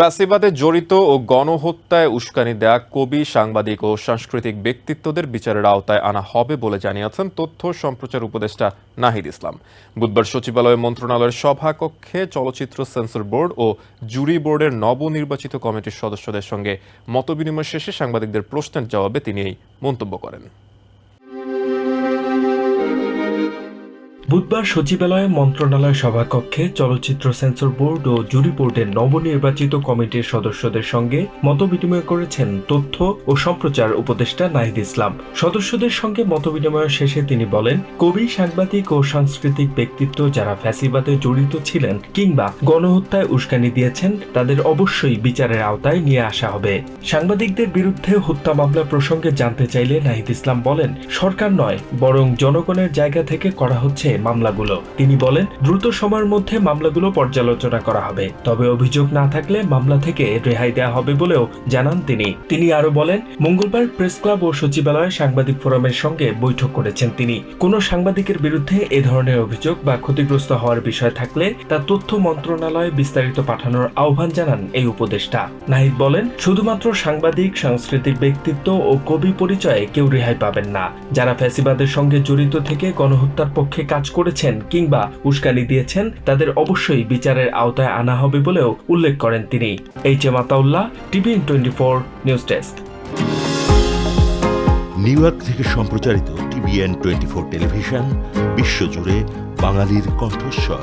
ফ্যাসিবাদে জড়িত ও গণহত্যায় উস্কানি দেয়া কবি, সাংবাদিক ও সাংস্কৃতিক ব্যক্তিত্বদের বিচারের আওতায় আনা হবে বলে জানিয়েছেন তথ্য সম্প্রচার উপদেষ্টা নাহিদ ইসলাম। বুধবার সচিবালয় মন্ত্রণালয়ের সভাকক্ষে চলচ্চিত্র সেন্সর বোর্ড ও জুরি বোর্ডের নবনির্বাচিত কমিটির সদস্যদের সঙ্গে মতবিনিময় শেষে সাংবাদিকদের প্রশ্নের জবাবে তিনি এই মন্তব্য করেন। বুধবার সচিবালয়ে মন্ত্রণালয় সভাকক্ষে চলচ্চিত্র সেন্সর বোর্ড ও জুরি বোর্ডের নবনির্বাচিত কমিটির সদস্যদের সঙ্গে মতবিনিময় করেছেন তথ্য ও সম্প্রচার উপদেষ্টা নাহিদ ইসলাম। সদস্যদের সঙ্গে মতবিনিময় শেষে তিনি বলেন, কবি, সাংবাদিক ও সাংস্কৃতিক ব্যক্তিত্ব যারা ফ্যাসিবাদে জড়িত ছিলেন কিংবা গণহত্যায় উস্কানি দিয়েছেন, তাদের অবশ্যই বিচারের আওতায় নিয়ে আসা হবে। সাংবাদিকদের বিরুদ্ধে হত্যা মামলা প্রসঙ্গে জানতে চাইলে নাহিদ ইসলাম বলেন, সরকার নয়, বরং জনগণের জায়গা থেকে করা হচ্ছে মামলাগুলো। তিনি বলেন, দ্রুত সময়ের মধ্যে মামলাগুলো পর্যালোচনা করা হবে। তবে অভিযোগ না থাকলে মামলা থেকে রেহাই দেওয়া হবে বলেও জানান তিনি। তিনি আরও বলেন, মঙ্গলবার প্রেস ক্লাব ও সচিবালয়ে সাংবাদিক ফোরামের সঙ্গে বৈঠক করেছেন তিনি। কোনো সাংবাদিকের বিরুদ্ধে এ ধরনের অভিযোগ বা ক্ষতিগ্রস্ত হওয়ার বিষয় থাকলে তা তথ্য মন্ত্রণালয়ে বিস্তারিত পাঠানোর আহ্বান জানান এই উপদেষ্টা। নাহিদ বলেন, শুধুমাত্র সাংবাদিক, সাংস্কৃতিক ব্যক্তিত্ব ও কবি পরিচয়ে কেউ রেহাই পাবেন না। যারা ফ্যাসিবাদের সঙ্গে জড়িত থেকে গণহত্যার পক্ষে কাজ করেছেন কিংবা উস্কানি দিয়েছেন, তাদের অবশ্যই বিচারের আওতায় আনা হবে বলেও উল্লেখ করেন তিনি। H M Ataullah, TV twenty four, news desk. New York থেকে সম্প্রচারিত টিভিএন টোয়েন্টি ফোর টেলিভিশন, বিশ্বজুড়ে বাঙালির কণ্ঠস্বর।